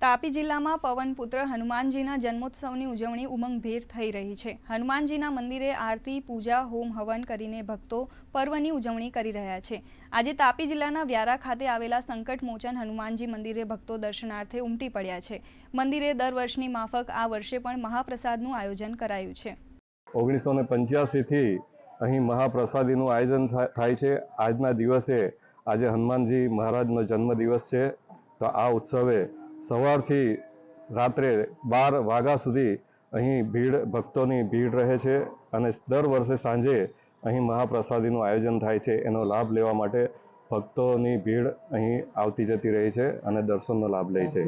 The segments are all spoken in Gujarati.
તાપી જિલ્લામાં પવનપુત્ર હનુમાનજીના જન્મોત્સવની ઉજવણી ઉમંગભેર થઈ રહી છે. હનુમાનજીના મંદિરે આરતી, પૂજા, હોમ હવન કરીને ભક્તો પર્વની ઉજવણી કરી રહ્યા છે. આજે તાપી જિલ્લાના વ્યારા ખાતે આવેલા સંકટમોચન હનુમાનજી મંદિરે ભક્તો દર્શનાર્થે ઉમટી પડ્યા છે. મંદિરે દર વર્ષની માફક આ વર્ષે પણ મહાપ્રસાદનું આયોજન કરાયું છે. ઓગણીસો ને પંચ્યાસીથી અહીં મહાપ્રસાદીનું આયોજન થાય છે. આજના દિવસે આજે હનુમાનજી મહારાજનો જન્મદિવસ છે. તો આ ઉત્સવે સવારથી રાત્રે બાર વાગ્યા સુધી અહીં ભીડ, ભક્તોની ભીડ રહે છે અને દર વર્ષે સાંજે અહીં મહાપ્રસાદીનું આયોજન થાય છે. એનો લાભ લેવા માટે ભક્તોની ભીડ અહીં આવતી જતી રહી છે અને દર્શનનો લાભ લે છે.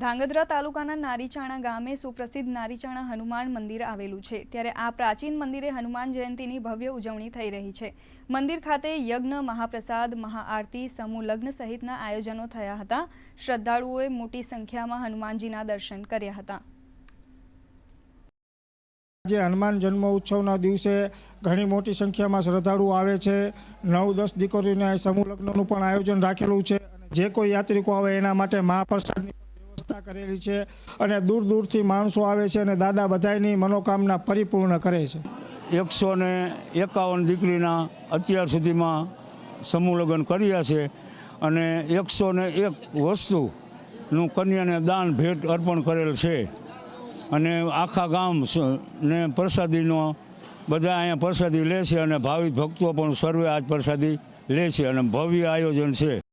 ધાંગધ્રા તાલુકાના નારીચાણા ગામે સુપ્રસિદ્ધ નારીચાણા હનુમાન મંદિર આવેલું છે. ત્યારે આ પ્રાચીન મંદિરે હનુમાન જયંતિની ભવ્ય ઉજવણી થઈ રહી છે. મંદિર ખાતે યજ્ઞ, મહાપ્રસાદ, મહાઆરતી સમૂહ લગ્ન સહિતના આયોજનો થયા હતા. શ્રદ્ધાળુઓએ મોટી સંખ્યામાં હનુમાનજીના દર્શન કર્યા હતા. આજે હનુમાન જન્મ ઉત્સવના દિવસે ઘણી મોટી સંખ્યામાં શ્રદ્ધાળુઓ આવે છે. નવ, દસ દીકરીઓને સમૂહ લગ્નનું પણ આયોજન રાખેલું છે. જે કોઈ યાત્રિકો આવે એના માટે મહાપ્રસાદની વ્યવસ્થા કરેલી છે અને દૂર દૂરથી માણસો આવે છે અને દાદા બધાની મનોકામના પરિપૂર્ણ કરે છે. એકસો ને એકાવન દીકરીના અત્યાર સુધીમાં સમૂહ લગ્ન કર્યા છે અને એકસો ને એક વસ્તુનું કન્યાને દાન ભેટ અર્પણ કરેલ છે. અને આખા ગામ ને પ્રસાદીનો બધા અહીંયા પ્રસાદી લે છે અને ભાવિક ભક્તો પણ સર્વે આજ પ્રસાદી લે છે અને ભવ્ય આયોજન છે.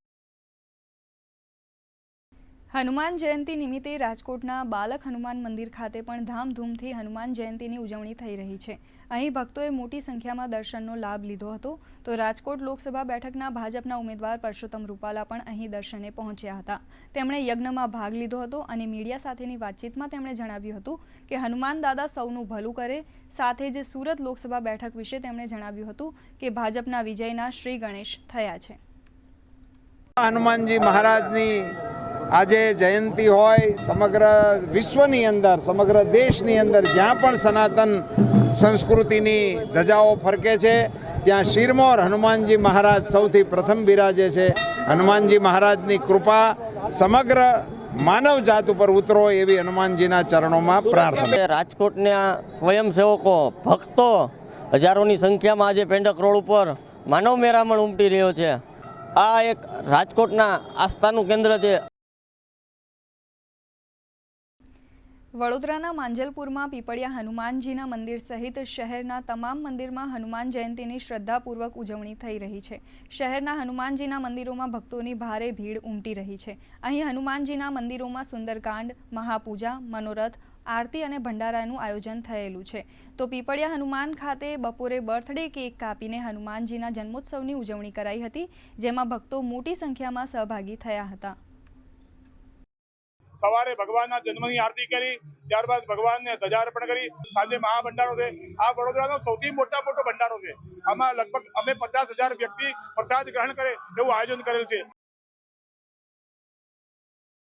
હનુમાન જયંતી નિમિત્તે રાજકોટના બાલક હનુમાન મંદિર ખાતે પણ ધામધૂમથી હનુમાન જયંતિની ઉજવણી થઈ રહી છે. અહીં ભક્તોએ મોટી સંખ્યામાં દર્શનનો લાભ લીધો હતો. તો રાજકોટ લોકસભા બેઠકના ભાજપના ઉમેદવાર પરસોત્તમ રૂપાલા પણ અહીં દર્શને પહોંચ્યા હતા. તેમણે યજ્ઞમાં ભાગ લીધો હતો અને મીડિયા સાથેની વાતચીતમાં તેમણે જણાવ્યું હતું કે હનુમાન દાદા સૌનું ભલું કરે, સાથે જ સુરત લોકસભા બેઠક વિશે તેમણે જણાવ્યું હતું કે ભાજપના વિજયના શ્રી ગણેશ થયા છે. હનુમાનજી મહારાજની આજે જયંતિ હોય સમગ્ર વિશ્વની અંદર, સમગ્ર દેશની અંદર જ્યાં પણ સનાતન સંસ્કૃતિની ધજાઓ ફરકે છે, ત્યાં શિરમોર હનુમાનજી મહારાજ સૌથી પ્રથમ બિરાજે છે. હનુમાનજી મહારાજની કૃપા સમગ્ર માનવ જાત ઉપર ઉતરો એવી હનુમાનજીના ચરણોમાં પ્રાર્થના. રાજકોટના સ્વયંસેવકો, ભક્તો હજારોની સંખ્યામાં આજે પેંડક રોડ ઉપર માનવ મેરામણ ઉમટી રહ્યો છે. આ એક રાજકોટના આસ્થાનું કેન્દ્ર છે. વડોદરાના માંજલપુરમાં પીપળિયા હનુમાનજીના મંદિર સહિત શહેરના તમામ મંદિરમાં હનુમાન જયંતીની શ્રદ્ધાપૂર્વક ઉજવણી થઈ રહી છે. શહેરના હનુમાનજીના મંદિરોમાં ભક્તોની ભારે ભીડ ઉમટી રહી છે. અહીં હનુમાનજીના મંદિરોમાં સુંદરકાંડ, મહાપૂજા, મનોરથ, આરતી અને ભંડારાનું આયોજન થયેલું છે. તો પીપળિયા હનુમાન ખાતે બપોરે બર્થડે કેક કાપીને હનુમાનજીના જન્મોત્સવની ઉજવણી કરાઈ હતી, જેમાં ભક્તો મોટી સંખ્યામાં સહભાગી થયા હતા. સવારે ભગવાનના જન્મની આરતી કરી, ત્યારબાદ ભગવાનને ધજા કરી. સાંજે મહાભંડારો છે. આ વડોદરાનો સૌથી મોટા મોટો ભંડારો છે. આમાં લગભગ અમે પચાસ વ્યક્તિ પ્રસાદ ગ્રહણ કરે એવું આયોજન કરેલ છે.